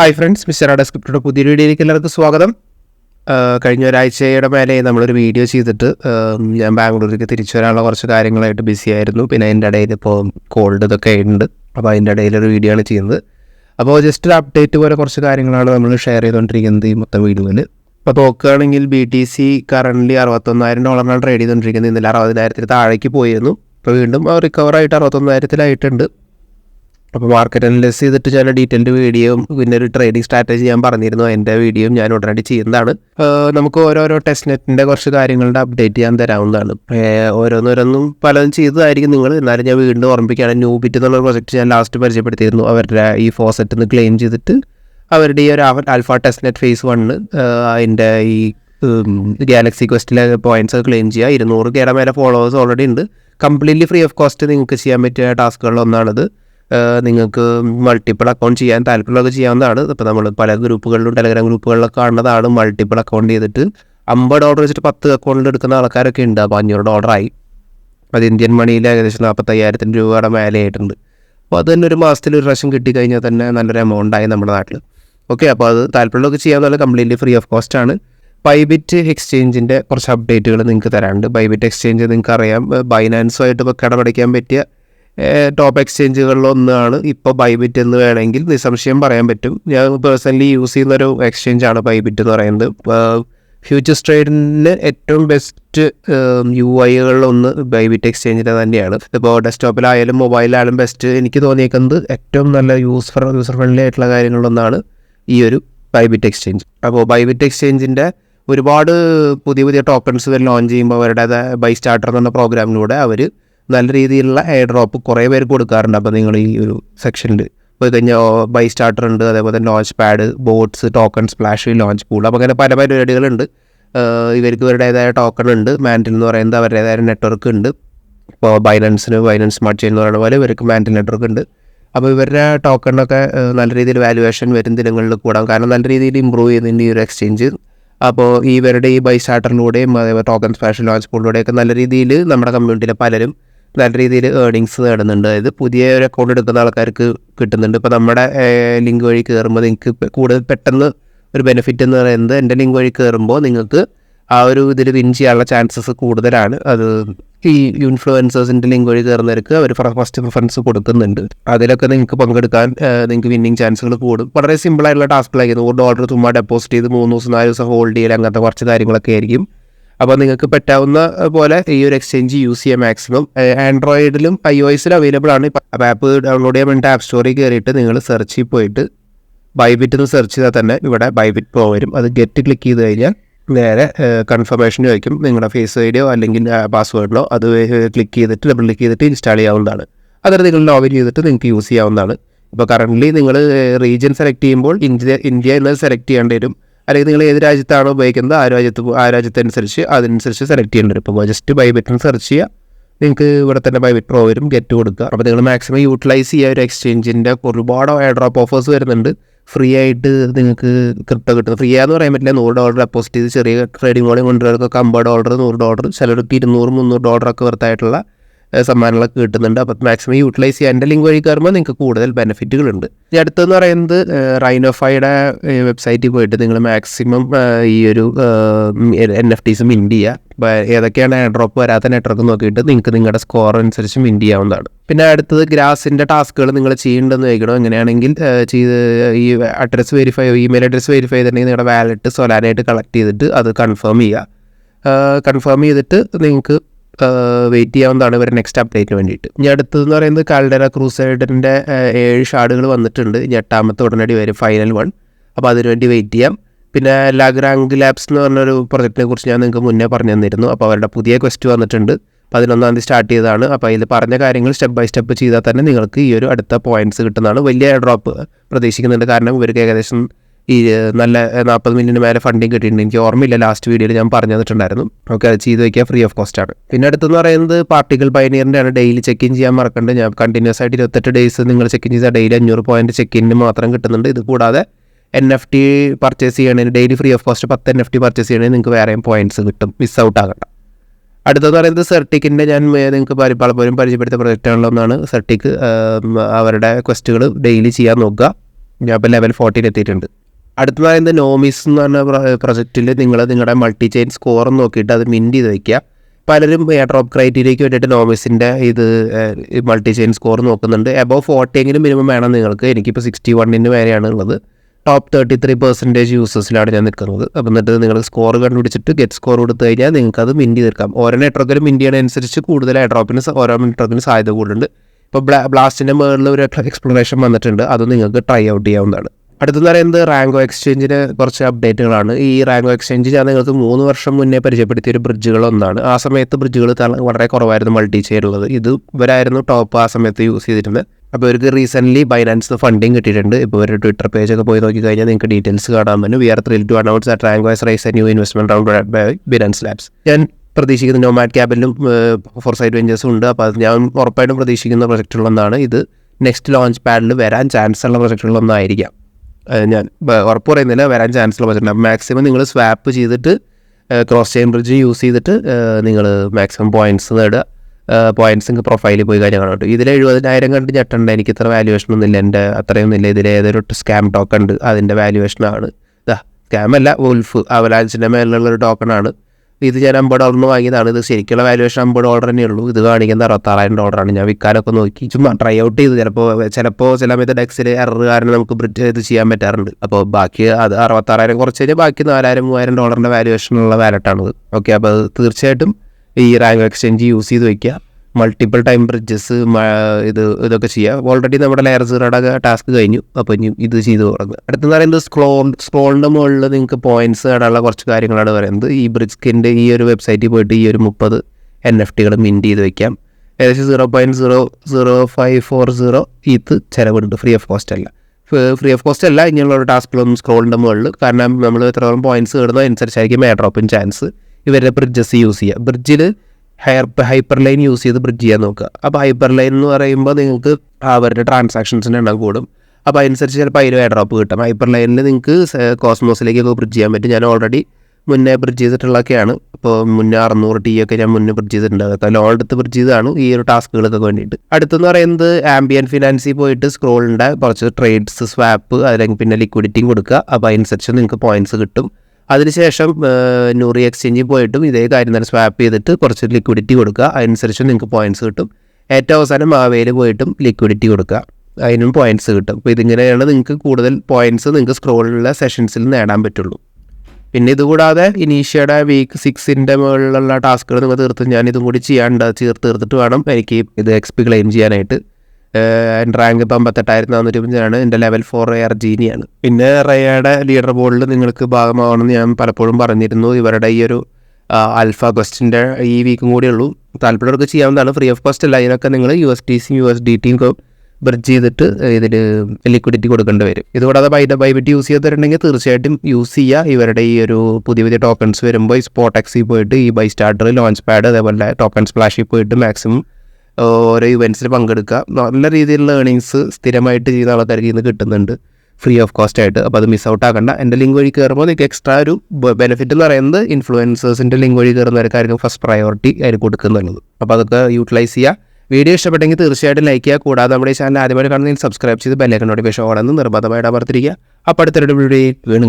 Hi friends mister ഡെസ്ക്രിപ്റ്റയുടെ പുതിയ വീഡിയോയിലേക്ക് എല്ലാവർക്കും സ്വാഗതം. കഴിഞ്ഞ ഒരാഴ്ചയുടെ മേലെ നമ്മളൊരു വീഡിയോ ചെയ്തിട്ട് ഞാൻ ബാംഗ്ലൂരിലേക്ക് തിരിച്ചു വരാനുള്ള കുറച്ച് കാര്യങ്ങളായിട്ട് ബിസി ആയിരുന്നു. പിന്നെ അതിന്റെ ഇടയിൽ ഇപ്പോൾ കോൾഡ് ഇതൊക്കെ ഉണ്ട് അപ്പോൾ അതിന്റെ ഇടയിൽ ഒരു വീഡിയോ ആണ് ചെയ്യുന്നത്. അപ്പോൾ ജസ്റ്റ് ഒരു അപ്ഡേറ്റ് പോലെ കുറച്ച് കാര്യങ്ങളാണ് നമ്മൾ ഷെയർ ചെയ്തുകൊണ്ടിരിക്കുന്നത് ഈ മൊത്തം വീഡിയോയിൽ. അപ്പോൾ നോക്കുകയാണെങ്കിൽ ബി ടി സി കറന്റ് അറുപത്തൊന്നായിരം ഡോളറിനാണ് ട്രേഡ് ചെയ്തുകൊണ്ടിരിക്കുന്നത്. ഇന്നലെ അറുപതിനായിരത്തിന് താഴേക്ക് പോയിരുന്നു. ഇപ്പോൾ വീണ്ടും റിക്കവറായിട്ട് അറുപത്തൊന്നായിരത്തിലായിട്ടുണ്ട്. അപ്പോൾ മാർക്കറ്റ് അനലൈസ് ചെയ്തിട്ട് ഞാൻ ഡീറ്റെയിൽഡ് വീഡിയോയും പിന്നെ ഒരു ട്രേഡിംഗ് സ്ട്രാറ്റജി ഞാൻ പറഞ്ഞിരുന്നു. എന്റെ വീഡിയോയും ഞാൻ ഉടനടി ചെയ്യുന്നതാണ്. നമുക്ക് ഓരോരോ ടെസ്റ്റ് നെറ്റിന്റെ കുറച്ച് കാര്യങ്ങളുടെ അപ്ഡേറ്റ് ചെയ്യാൻ തരാവുന്നതാണ്. ഓരോന്നോരോന്നും പലതും ചെയ്തതായിരിക്കും നിങ്ങൾ. എന്നാലും ഞാൻ വീണ്ടും ഓർമ്മിപ്പിക്കുകയാണ് ന്യൂ ബിറ്റ് എന്നുള്ള പ്രൊജക്റ്റ് ഞാൻ ലാസ്റ്റ് പരിചയപ്പെടുത്തിയിരുന്നു. അവരുടെ ഈ ഫോസെറ്റ് നിന്ന് ക്ലെയിം ചെയ്തിട്ട് അവരുടെ ഈ ഒരു alpha test net phase one അതിന്റെ ഈ ഗാലക്സി ക്വസ്റ്റിലെ പോയിന്റ്സ് ക്ലെയിം ചെയ്യുക. ഇരുന്നൂറ് കയറാൻ മേലെ ഫോളോവേഴ്സ് ഓൾറെഡി ഉണ്ട്. കംപ്ലീറ്റ്ലി ഫ്രീ ഓഫ് കോസ്റ്റ് നിങ്ങൾക്ക് ചെയ്യാൻ പറ്റിയ ടാസ്കുകളിൽ ഒന്നാണിത്. നിങ്ങൾക്ക് മൾട്ടിപ്പിൾ അക്കൗണ്ട് ചെയ്യാൻ താല്പര്യമുള്ളത് ചെയ്യാവുന്നതാണ്. ഇപ്പോൾ നമ്മൾ പല ഗ്രൂപ്പുകളിലും ടെലഗ്രാം ഗ്രൂപ്പുകളിലൊക്കെ കാണുന്നതാണ് മൾട്ടിപ്പിൾ അക്കൗണ്ട് ചെയ്തിട്ട്. അമ്പത് ഡോളർ വെച്ചിട്ട് പത്ത് അക്കൗണ്ടിൽ എടുക്കുന്ന ആൾക്കാരൊക്കെ ഉണ്ട്. അപ്പോൾ അഞ്ഞൂറ് ഡോളറായി അത് ഇന്ത്യൻ മണിയിൽ ഏകദേശം നാൽപ്പത്തയ്യായിരത്തിന് രൂപയുടെ മേലെ ആയിട്ടുണ്ട്. അപ്പോൾ അത് തന്നെ ഒരു മാസത്തിൽ ഒരു പ്രാവശ്യം കിട്ടിക്കഴിഞ്ഞാൽ തന്നെ നല്ലൊരു എമൗണ്ട് ആയി നമ്മുടെ നാട്ടിൽ ഓക്കെ അപ്പോൾ അത് താല്പര്യമൊക്കെ ചെയ്യാവുന്ന കംപ്ലീറ്റ്ലി ഫ്രീ ഓഫ് കോസ്റ്റ് ആണ്. ബൈബിറ്റ് എക്സ്ചേഞ്ചിന്റെ കുറച്ച് അപ്ഡേറ്റുകൾ നിങ്ങൾക്ക് തരാനുണ്ട്. ബൈബിറ്റ് എക്സ്ചേഞ്ച് നിങ്ങൾക്ക് അറിയാം. ബൈനാൻസുമായിട്ട് ഇപ്പോൾ കടമടയ്ക്കാൻ പറ്റിയ ടോപ്പ് എക്സ്ചേഞ്ചുകളിൽ ഒന്നാണ്. ഇപ്പോൾ ബൈബിറ്റ് എന്ന് വേണമെങ്കിൽ നിസ്സംശയം പറയാൻ പറ്റും. ഞാൻ പേഴ്സണലി യൂസ് ചെയ്യുന്ന ഒരു എക്സ്ചേഞ്ച് ആണ് ബൈബിറ്റ് എന്ന് പറയുന്നത്. ഫ്യൂച്ചേഴ്സ് ട്രേഡിന് ഏറ്റവും ബെസ്റ്റ് യു ഐകളിലൊന്ന് ബൈബിറ്റ് എക്സ്ചേഞ്ചിന്റെ തന്നെയാണ്. ഇപ്പോൾ ഡെസ്ക്ടോപ്പിലായാലും മൊബൈലിലായാലും ബെസ്റ്റ് എനിക്ക് തോന്നിയേക്കുന്നത് ഏറ്റവും നല്ല യൂസ്ഫർ യൂസർ ഫ്രണ്ട്ലി ആയിട്ടുള്ള കാര്യങ്ങളിലൊന്നാണ് ഈ ഒരു ബൈബിറ്റ് എക്സ്ചേഞ്ച് അപ്പോൾ ബൈബിറ്റ് എക്സ്ചേഞ്ചിന്റെ ഒരുപാട് പുതിയ പുതിയ ടോക്കൺസ് ലോഞ്ച് ചെയ്യുമ്പോൾ അവരുടെ ബൈ സ്റ്റാർട്ടർ എന്ന പ്രോഗ്രാമിലൂടെ അവർ നല്ല രീതിയിലുള്ള എയർ ഡ്രോപ്പ് കുറേ പേർക്ക് കൊടുക്കാറുണ്ട്. അപ്പോൾ നിങ്ങൾ ഈ ഒരു സെക്ഷനിൽ പോയി കഴിഞ്ഞാൽ ബൈ സ്റ്റാർട്ടർ ഉണ്ട്. അതേപോലെ തന്നെ launch pad bots token splash launch pool അപ്പോൾ അങ്ങനെ പല പരിപാടികളുണ്ട്. ഇവർക്ക് ഇവരുടേതായ ടോക്കൺ ഉണ്ട്. മാന്റിൽ എന്ന് പറയുന്നത് അവരുടേതായ നെറ്റ്വർക്ക് ഉണ്ട്. ഇപ്പോൾ ബൈലൻസിന് ബൈലൻസ് സ്മാർട്ട് ചെയിൻ എന്ന് പറയുന്ന പോലെ ഇവർക്ക് മാന്റിൽ നെറ്റ്വർക്ക് ഉണ്ട്. അപ്പോൾ ഇവരുടെ ടോക്കണൊക്കെ നല്ല രീതിയിൽ വാല്യുവേഷൻ വരും ദിനങ്ങളിൽ കൂടാം. കാരണം നല്ല രീതിയിൽ ഇമ്പ്രൂവ് ചെയ്യുന്നുണ്ട് ഈ ഒരു എക്സ്ചേഞ്ച് അപ്പോൾ ഇവരുടെ ഈ ബൈ സ്റ്റാർട്ടറിലൂടെയും അതേപോലെ ടോക്കൺ സ്പെഷ്യൽ ലോഞ്ച് പൂളിലൂടെയൊക്കെ നല്ല രീതിയിൽ നമ്മുടെ കമ്മ്യൂണിറ്റിയിലെ പലരും നല്ല രീതിയിൽ ഏർണിങ്സ് നേടുന്നുണ്ട്. അതായത് പുതിയ ഒരു അക്കൗണ്ട് എടുക്കുന്ന ആൾക്കാർക്ക് കിട്ടുന്നുണ്ട്. ഇപ്പോൾ നമ്മുടെ ലിങ്ക് വഴി കയറുമ്പോൾ നിങ്ങൾക്ക് കൂടുതൽ പെട്ടെന്ന് ഒരു ബെനിഫിറ്റ് എന്ന് പറയുന്നത് എന്റെ ലിങ്ക് വഴി കയറുമ്പോൾ നിങ്ങൾക്ക് ആ ഒരു ഇതിൽ വിൻ ചെയ്യാനുള്ള ചാൻസസ് കൂടുതലാണ്. അത് ഈ ഇൻഫ്ലുവൻസേഴ്സിന്റെ ലിങ്ക് വഴി കയറുന്നവർക്ക് അവർ ഫസ്റ്റ് പ്രിഫറൻസ് കൊടുക്കുന്നുണ്ട്. അതിലൊക്കെ നിങ്ങൾക്ക് പങ്കെടുക്കാൻ നിങ്ങൾക്ക് വിന്നിങ് ചാൻസുകൾ കൂടും. വളരെ സിമ്പിളായിട്ടുള്ള ടാസ്കുകളായിരിക്കും നൂറ് ഡോളർ ചുമ്മാ ഡെപ്പോസിറ്റ് ചെയ്ത് മൂന്ന് ദിവസം നാല് ദിവസം ഹോൾഡ് ചെയ്യൽ അങ്ങനത്തെ കുറച്ച് കാര്യങ്ങളൊക്കെ ആയിരിക്കും. അപ്പോൾ നിങ്ങൾക്ക് പറ്റാവുന്ന പോലെ ഈ ഒരു എക്സ്ചേഞ്ച് യൂസ് ചെയ്യാം മാക്സിമം ആൻഡ്രോയിഡിലും ഐ ഒ എസിലും അവൈലബിൾ ആണ്. അപ്പോൾ ആപ്പ് ഡൗൺലോഡ് ചെയ്യാൻ വേണ്ടി ആപ്പ് സ്റ്റോറിൽ കയറിയിട്ട് നിങ്ങൾ സെർച്ച് പോയിട്ട് ബൈബിറ്റ് എന്ന് സെർച്ച് ചെയ്താൽ തന്നെ ഇവിടെ ബൈബിറ്റ് പ്രോ വരും. അത് ഗെറ്റ് ക്ലിക്ക് ചെയ്ത് കഴിഞ്ഞാൽ നേരെ കൺഫർമേഷൻ ചോദിക്കും. നിങ്ങളുടെ ഫേസ് ഐഡിയോ അല്ലെങ്കിൽ പാസ്വേഡിലോ അത് ക്ലിക്ക് ചെയ്തിട്ട് ഡബിൾ ക്ലിക്ക് ചെയ്തിട്ട് ഇൻസ്റ്റാൾ ചെയ്യാവുന്നതാണ്. അതായത് നിങ്ങൾ ലോഗിൻ ചെയ്തിട്ട് നിങ്ങൾക്ക് യൂസ് ചെയ്യാവുന്നതാണ്. ഇപ്പോൾ കറന്റ്ലി നിങ്ങൾ റീജിയൻ സെലക്ട് ചെയ്യുമ്പോൾ ഇന്ത്യ ഇന്ത്യ എന്നത് സെലക്ട് ചെയ്യേണ്ടി വരും. അല്ലെങ്കിൽ നിങ്ങൾ ഏത് രാജ്യത്താണോ ഉപയോഗിക്കുന്നത് ആ രാജ്യത്ത് ആ രാജ്യത്തനുസരിച്ച് അതിനനുസരിച്ച് സെലക്ട് ചെയ്യേണ്ടി വരും. ഇപ്പോൾ ജസ്റ്റ് ബൈബിറ്റ് സെർച്ച് ചെയ്യുക. നിങ്ങൾക്ക് ഇവിടെ തന്നെ ബൈബിറ്റ് പ്രോ വരും ഗെറ്റ് കൊടുക്കുക. അപ്പോൾ നിങ്ങൾ മാക്സിമം യൂട്ടിലൈസ് ചെയ്യുക ഒരു എക്സ്ചേഞ്ചിന്റെ ഒരുപാട് എയർ ഡ്രോപ്പ് ഓഫേഴ്സ് വരുന്നുണ്ട്. ഫ്രീ ആയിട്ട് നിങ്ങൾക്ക് ക്രിപ്റ്റോ കിട്ടും ഫ്രീ ആണെന്ന് പറയാൻ പറ്റില്ല. നൂറ് ഡോളർ ഡെപ്പോസിറ്റ് ചെയ്ത് ചെറിയ ട്രേഡിംഗ് വോളിയം കൊണ്ടുവരുന്നവർക്ക് അമ്പത് ഡോളർ നൂറ് ഡോളർ ചിലർക്ക് ഇരുന്നൂറ് മുന്നൂറ് ഡോളറൊക്കെ വർത്തായിട്ടുള്ള സമ്മാനങ്ങളൊക്കെ കിട്ടുന്നുണ്ട്. അപ്പോൾ മാക്സിമം യൂട്ടിലൈസ് ചെയ്യുക എന്റെ ലിങ്ക് വഴി കയറുമ്പോൾ നിങ്ങൾക്ക് കൂടുതൽ ബെനിഫിറ്റുകളുണ്ട് ഇനി അടുത്തെന്ന് പറയുന്നത് റൈനോഫൈയുടെ വെബ്സൈറ്റിൽ പോയിട്ട് നിങ്ങൾ മാക്സിമം ഈ ഒരു എൻ എഫ് ടീസ് മിന്റ് ചെയ്യുക ഏതൊക്കെയാണ് ഡ്രോപ്പ് വരാത്ത നെറ്റ്വർക്ക് നോക്കിയിട്ട് നിങ്ങൾക്ക് നിങ്ങളുടെ സ്കോർ അനുസരിച്ച് മിന്റ് ചെയ്യാവുന്നതാണ്. പിന്നെ അടുത്തത് ഗ്രാസിന്റെ ടാസ്കുകൾ നിങ്ങൾ ചെയ്യേണ്ടതെന്ന് ചോദിക്കണം? എങ്ങനെയാണെങ്കിൽ ചെയ്ത് ഈ address verify email address verify ചെയ്തിട്ടുണ്ടെങ്കിൽ നിങ്ങളുടെ വാലറ്റ് സൊലാനായിട്ട് കളക്ട് ചെയ്തിട്ട് അത് കൺഫേം ചെയ്യുക. കൺഫേം ചെയ്തിട്ട് നിങ്ങൾക്ക് വെയിറ്റ് ചെയ്യാവുന്നതാണ് ഇവരുടെ നെക്സ്റ്റ് അപ്ഡേറ്റിന് വേണ്ടിയിട്ട്. ഇനി അടുത്തതെന്ന് പറയുന്നത് കാൽഡറ ക്രൂസൈഡറിന്റെ ഏഴ് ഷാർഡുകൾ വന്നിട്ടുണ്ട്. ഇനി എട്ടാമത്തെ ഉടനടി വരും ഫൈനൽ വൺ അപ്പോൾ അതിനുവേണ്ടി വെയിറ്റ് ചെയ്യാം. പിന്നെ ലാഗ്രാങ്ക് ലാബ്സ് എന്ന് പറഞ്ഞൊരു പ്രൊജക്റ്റിനെ കുറിച്ച് ഞാൻ നിങ്ങൾക്ക് മുന്നേ പറഞ്ഞു തന്നിരുന്നു. അപ്പോൾ അവരുടെ പുതിയ ക്വസ്റ്റ് വന്നിട്ടുണ്ട്. പതിനൊന്നാം തീയതി സ്റ്റാർട്ട് ചെയ്തതാണ്. അപ്പോൾ ഇത് പറഞ്ഞ കാര്യങ്ങൾ സ്റ്റെപ്പ് ബൈ സ്റ്റെപ്പ് ചെയ്താൽ തന്നെ നിങ്ങൾക്ക് ഈ ഒരു അടുത്ത പോയിന്റ്സ് കിട്ടുന്നതാണ്. വലിയ ഡ്രോപ്പ് പ്രതീക്ഷിക്കുന്നുണ്ട്. കാരണം ഇവർക്ക് ഏകദേശം ഈ നല്ല നാൽപ്പത് മില്യന് മേലെ ഫണ്ടിങ് കിട്ടിയിട്ടുണ്ട്. എനിക്ക് ഓർമ്മയില്ല ലാസ്റ്റ് വീഡിയോയിൽ ഞാൻ പറഞ്ഞു തന്നിട്ടുണ്ടായിരുന്നു. ഓക്കെ അത് ചെയ്ത് വയ്ക്കുക ഫ്രീ ഓഫ് കോസ്റ്റ് ആണ്. പിന്നെ അടുത്തെന്ന് പറയുന്നത് പാർട്ടിക്കൽ പയനീറിന്റെ ആണ് ഡെയിലി ചെക്ക് ഇൻ ചെയ്യാൻ മറക്കണ്ട. ഞാൻ കണ്ടിന്യൂസ് ആയിട്ട് ഇരുപത്തെട്ട് ഡേയ്സ് നിങ്ങൾ ചെക്ക് ഇൻ ചെയ്താൽ ഡെയിലി അഞ്ഞൂറ് പോയിന്റ് ചെക്ക് ഇന്നിന് മാത്രം കിട്ടുന്നുണ്ട്. ഇത് കൂടാതെ എൻ എഫ് ടി പർച്ചേസ് ചെയ്യണതിന് ഡെയിലി ഫ്രീ ഓഫ് കോസ്റ്റ് പത്ത് എൻ എഫ് ടി പർച്ചേസ് ചെയ്യണമെങ്കിൽ നിങ്ങൾക്ക് വേറെയും പോയിന്റ്സ് കിട്ടും. മിസ് ഔട്ട് ആകണ്ട. അടുത്തെന്ന് പറയുന്നത് സെർട്ടിക്കിന്റെ ഞാൻ നിങ്ങൾക്ക് പല പലപ്പോഴും പരിചയപ്പെടുത്തിയ പ്രൊജക്റ്റാണല്ലോ എന്നാണ് സെർട്ടിക്ക് അവരുടെ ക്വസ്റ്റുകൾ ഡെയിലി ചെയ്യാൻ നോക്കുക. ഞാൻ ഇപ്പോൾ ലെവൽ ഫോർട്ടീൻ എത്തിയിട്ടുണ്ട്. അടുത്ത പറയുന്നത് നോമിസ് എന്ന് പറഞ്ഞ പ്രൊജക്റ്റിൽ നിങ്ങൾ നിങ്ങളുടെ മൾട്ടി ചെയിൻ സ്കോർ നോക്കിയിട്ട് അത് മിന്റ് ചെയ്ത് വയ്ക്കുക പലരും ഡ്രോപ്പ് ക്രൈറ്റീരിയയ്ക്ക് വേണ്ടിയിട്ട് നോമിസിന്റെ ഇത് മൾട്ടി ചെയിൻ സ്കോർ നോക്കുന്നുണ്ട്. എബോവ് ഫോർട്ടി എങ്കിലും മിനിമം വേണം നിങ്ങൾക്ക്. എനിക്കിപ്പോൾ സിക്സ്റ്റി വണ്ണിന് വരെയാണ് ഉള്ളത് ടോപ്പ് തേർട്ടി ത്രീ പെർസെന്റേജ് യൂസേഴ്സിലാണ് ഞാൻ നിൽക്കുന്നത്. അപ്പം എന്നിട്ട് നിങ്ങൾ സ്കോർ കണ്ടുപിടിച്ചിട്ട് ഗെറ്റ് സ്കോർ കൊടുത്തു കഴിഞ്ഞാൽ നിങ്ങൾക്ക് അത് മിന്റ് തീർക്കാം ഓരോ നെറ്റ്വർക്കിലും മിന്റ് ചെയ്യുന്നതനുസരിച്ച് കൂടുതൽ എയർ ഡ്രോപ്പിന് സ- ഓരോ നെറ്റ്വർക്കിന് സാധ്യത കൂടുതലുണ്ട് ഇപ്പോൾ ബ്ലാ ബ്ലാസ്റ്റിന്റെ മുകളിൽ ഒരു എക്സ്പ്ലറേഷൻ വന്നിട്ടുണ്ട്. അത് നിങ്ങൾക്ക് ട്രൈ ഔട്ട് ചെയ്യാവുന്നതാണ്. അടുത്തെന്ന് പറയുന്നത് റാങ്കോ എക്സ്ചേഞ്ചിന് കുറച്ച് അപ്ഡേറ്റുകളാണ് ഈ റാങ്കോ എക്സ്ചേഞ്ച് ഞാൻ നിങ്ങൾക്ക് മൂന്ന് വർഷം മുന്നേ പരിചയപ്പെടുത്തിയ ഒരു ബ്രിഡ്ജുകളൊന്നാണ് ആ സമയത്ത് ബ്രിഡ്ജുകൾ വളരെ കുറവായിരുന്നു മൾട്ടി ചെയറുള്ളത് ഇത് ഇവരായിരുന്നു ടോപ്പ് ആ സമയത്ത് യൂസ് ചെയ്തിരുന്നത്. അപ്പോൾ ഇവർക്ക് റീസെന്റ്ലി ബൈനാൻസ് ഫണ്ടിങ് കിട്ടിയിട്ടുണ്ട്. ഇപ്പോൾ ഒരു ട്വിറ്റർ പേജ് ഒക്കെ പോയി നോക്കി കഴിഞ്ഞാൽ നിങ്ങൾക്ക് ഡീറ്റെയിൽസ് കാണാൻ പറ്റും. We are thrill to announce that rank wise rise a new investment round by Binance labs ഞാൻ പ്രതീക്ഷിക്കുന്ന നോമാറ്റ് ക്യാബിലും ഫോർ സൈഡ് വെഞ്ചേഴ്സും ഉണ്ട്. അപ്പോൾ അത് ഞാൻ ഉറപ്പായിട്ടും പ്രതീക്ഷിക്കുന്ന പ്രൊജക്റ്റുകളൊന്നാണ് ഇത് നെക്സ്റ്റ് ലോഞ്ച് പാഡിൽ വരാൻ ചാൻസ് ഉള്ള പ്രൊജക്റ്റുകളൊന്നായിരിക്കാം ഞാൻ ഉറപ്പ് പറയുന്നില്ല വരാൻ ചാൻസ് ഉള്ള പ്രൊജക്റ്റ് മാക്സിമം നിങ്ങൾ സ്വാപ്പ് ചെയ്തിട്ട് ക്രോസ് ചെയിൻ ബ്രിഡ്ജ് യൂസ് ചെയ്തിട്ട് നിങ്ങൾ മാക്സിമം പോയിന്റ്സ് നേടുക. പോയിന്റ്സ് പ്രൊഫൈലിൽ പോയി കാര്യം കാണും ഇതിൽ എഴുപതിനായിരം കണ്ട് ഞെട്ടണ്ട എനിക്ക് ഇത്ര വാല്യുവേഷൻ ഒന്നും ഇല്ല. എന്റെ അത്രയൊന്നും ഇല്ല. ഇതിൽ ഏതൊരു സ്കാം ടോക്കൺ ഉണ്ട്. അതിന്റെ വാല്യുവേഷനാണ് സ്കാം അല്ല ഉൾഫ് അവലാൻസിന്റെ മേലുള്ള ഒരു ടോക്കണാണ് ഇത് ഞാൻ അമ്പത് ഡോളറിന് വാങ്ങിയതാണ്. ഇത് ശരിക്കുള്ള വാല്യുവേഷൻ അമ്പത് ഡോളർ തന്നെ ഉള്ളൂ. ഇത് കാണിക്കുന്ന അറുപത്താറായിരം ഡോളറാണ് ഞാൻ വിൽക്കാനൊക്കെ നോക്കി. ചുമ്മാ ട്രൈ ഔട്ട് ചെയ്ത്. ചിലപ്പോൾ ചിലപ്പോൾ ചില ഡെക്സിൽ എറർ കാരണം നമുക്ക് ബ്രിഡ്ജ് ഇത് ചെയ്യാൻ പറ്റാറുണ്ട്. അപ്പോൾ ബാക്കി അത് അറുപത്താറായിരം കുറച്ച് കഴിഞ്ഞാൽ ബാക്കി നാലായിരം മൂവായിരം ഡോളറിന്റെ വാല്യുവേഷനുള്ള വാലറ്റാണത് ഓക്കെ അപ്പോൾ അത് തീർച്ചയായിട്ടും ഈ റാങ്ക് എക്സ്ചേഞ്ച് യൂസ് ചെയ്ത് വയ്ക്കുക മൾട്ടിപ്പിൾ ടൈം ബ്രിഡ്ജസ് ഇത് ഇതൊക്കെ ചെയ്യുക ഓൾറെഡി നമ്മുടെ ലെയർ സീറോയുടെ ടാസ്ക് കഴിഞ്ഞു. അപ്പോൾ ഇനി ഇത് ചെയ്ത് തുടങ്ങുക അടുത്തെന്ന് പറയുന്നത് സ്ക്രോൾ സ്ക്രോളിന്റെ മുകളിൽ നിങ്ങൾക്ക് പോയിന്റ്സ് നേടാനുള്ള കുറച്ച് കാര്യങ്ങളാണ് പറയുന്നത്. ഈ ബ്രിഡ്സ്കിന്റെ ഈ ഒരു വെബ്സൈറ്റിൽ പോയിട്ട് ഈ ഒരു മുപ്പത് എൻ എഫ് ടികൾ മിന്റ് ചെയ്ത് വയ്ക്കാം ഏകദേശം zero point zero zero five four zero ഇത് ചിലവുണ്ട് ഫ്രീ ഓഫ് കോസ്റ്റ് അല്ല. ഫ്രീ ഓഫ് കോസ്റ്റ് അല്ല. ഇങ്ങനെയുള്ള ഒരു ടാസ്കിലൊന്നും സ്ക്രോളിന്റെ മുകളിൽ. കാരണം നമ്മൾ എത്രത്തോളം പോയിന്റ്സ് ഇടുന്നതനുസരിച്ചായിരിക്കും എയർ ഡ്രോപ്പിൻ ചാൻസ് ഇവരുടെ ബ്രിഡ്ജസ് യൂസ് ചെയ്യുക ബ്രിഡ്ജിൽ ഹയർ ഹൈപ്പർ ലൈൻ യൂസ് ചെയ്ത് ബ്രിഡ്ജ് ചെയ്യാൻ നോക്കുക. അപ്പോൾ ഹൈപ്പർ ലൈൻ എന്ന് പറയുമ്പോൾ നിങ്ങൾക്ക് അവരുടെ ട്രാൻസാക്ഷൻസിന്റെ എണ്ണം കൂടും. അപ്പോൾ അതനുസരിച്ച് ചിലപ്പോൾ അതിൽ എയർഡ്രോപ്പ് കിട്ടും. ഹൈപ്പർ ലൈനിൽ നിങ്ങൾക്ക് കോസ്മോസിലേക്കൊക്കെ ബ്രിഡ്ജ് ചെയ്യാൻ പറ്റും. ഞാൻ ഓൾറെഡി മുന്നേ ബ്രിഡ്ജ് ചെയ്തിട്ടുള്ളതൊക്കെയാണ്. ഇപ്പോൾ മുന്നേ അറുന്നൂറ് ടി ഒക്കെ ഞാൻ മുന്നേ ബ്രിഡ്ജ് ചെയ്തിട്ടുണ്ട് അതൊക്കെ ലോൺ ബ്രിഡ്ജ് ചെയ്താണ് ഈ ഒരു ടാസ്കുകൾക്ക് വേണ്ടിയിട്ട്. അടുത്തെന്ന് പറയുന്നത് ആംബിയൻ ഫിനാൻസിൽ പോയിട്ട് സ്ക്രോളിന്റെ കുറച്ച് ട്രേഡ്സ് സ്വാപ്പ് അല്ലെങ്കിൽ പിന്നെ ലിക്വിഡിറ്റിയും കൊടുക്കുക. അപ്പോൾ അതനുസരിച്ച് നിങ്ങൾക്ക് പോയിന്റ്സ് കിട്ടും. അതിനുശേഷം നൂറി എക്സ്ചേഞ്ചിൽ പോയിട്ടും ഇതേ കാര്യം തന്നെ സ്വാപ്പ് ചെയ്തിട്ട് കുറച്ച് ലിക്വിഡിറ്റി കൊടുക്കുക. അതനുസരിച്ച് നിങ്ങൾക്ക് പോയിന്റ്സ് കിട്ടും. ഏറ്റവും അവസാനം മാവേയിൽ പോയിട്ടും ലിക്വിഡിറ്റി കൊടുക്കുക. അതിനും പോയിന്റ്സ് കിട്ടും. അപ്പോൾ ഇതിങ്ങനെയാണ് നിങ്ങൾക്ക് കൂടുതൽ പോയിന്റ്സ് നിങ്ങൾക്ക് സ്ക്രോളിലുള്ള സെഷൻസിൽ നേടാൻ പറ്റുള്ളൂ. പിന്നെ ഇതുകൂടാതെ ഇനീഷ്യയുടെ വീക്ക് സിക്സിന്റെ മുകളിലുള്ള ടാസ്കുകൾ നിങ്ങൾ തീർത്തും ഞാൻ ഇതും കൂടി ചെയ്യാണ്ട് ചേർത്ത് തീർത്തിട്ട് വേണം എനിക്ക് ഇത് എക്സ്പി ക്ലെയിം ചെയ്യാനായിട്ട്. എന്റെ റാങ്ക് ഇപ്പം അമ്പത്തെട്ടായിരത്തി നാനൂറ്റി അഞ്ചാണ് എന്റെ ലെവൽ ഫോർ എയർ ജീനിയാണ്. പിന്നെ റയയുടെ ലീഡർ ബോർഡിൽ നിങ്ങൾക്ക് ഭാഗമാകണമെന്ന് ഞാൻ പലപ്പോഴും പറഞ്ഞിരുന്നു. ഇവരുടെ ഈ ഒരു അൽഫ ക്വസ്റ്റിന്റെ ഈ വീക്കും കൂടിയുള്ളൂ താല്പര്യമൊക്കെ ചെയ്യാവുന്നതാണ്. ഫ്രീ ഓഫ് കോസ്റ്റ് അല്ല ഇതിനൊക്കെ നിങ്ങൾ യു എസ് ടി സിയും യു എസ് ഡി ടിയും ബ്രിഡ്ജ് ചെയ്തിട്ട് ഇതിൽ ലിക്വിഡിറ്റി കൊടുക്കേണ്ടി വരും. ഇതുകൂടാതെ ബൈ ബൈബിറ്റ് യൂസ് ചെയ്തിട്ടുണ്ടെങ്കിൽ തീർച്ചയായിട്ടും യൂസ് ചെയ്യുക. ഇവരുടെ ഈ ഒരു പുതിയ പുതിയ ടോക്കൺസ് വരുമ്പോൾ ഈ സ്പോട്ട് എക്സിൽ പോയിട്ട് ഈ ബൈ സ്റ്റാർട്ടർ ലോഞ്ച് പാഡ് അതേപോലെ ടോക്കൺ സ്പ്ലാഷിൽ പോയിട്ട് മാക്സിമം ഓരോ ഇവന്റ്സിൽ പങ്കെടുക്കുക. നല്ല രീതിയിലുള്ള ഏണിങ്സ് സ്ഥിരമായിട്ട് ചെയ്യുന്ന ആൾക്കാർക്ക് ഇന്ന് കിട്ടുന്നുണ്ട്. ഫ്രീ ഓഫ് കോസ്റ്റ് ആയിട്ട്. അപ്പോൾ അത് മിസ് ഔട്ട് ആക്കണ്ട. എന്റെ ലിങ്ക് വഴി കയറുമ്പോൾ നിങ്ങൾക്ക് എക്സ്ട്രാ ഒരു ബെനിഫിറ്റ് എന്ന് പറയുന്നത് ഇൻഫ്ലുവൻസേഴ്സിന്റെ ലിങ്ക് വഴി കയറുന്നവർക്കായിരിക്കും ഫസ്റ്റ് പ്രയോറിറ്റി അതിന് കൊടുക്കുന്നുള്ളത് അപ്പോൾ അതൊക്കെ യൂട്ടിലൈസ് ചെയ്യുക. വീഡിയോ ഇഷ്ടപ്പെട്ടെങ്കിൽ തീർച്ചയായിട്ടും ലൈക്ക് ചെയ്യുക. കൂടാതെ നമ്മുടെ ചാനൽ ആദ്യമായിട്ട് കാണുന്നതിൽ സബ്സ്ക്രൈബ് ചെയ്ത് ബെല്ലൈക്കൺ നോട്ടിഫിക്കേഷൻ ഓണെന്ന് നിർബന്ധമായിട്ട് അമർത്തിരിക്കുക. അപ്പോൾ അടുത്തൊരു വീഡിയോയിൽ വീണ്ടും.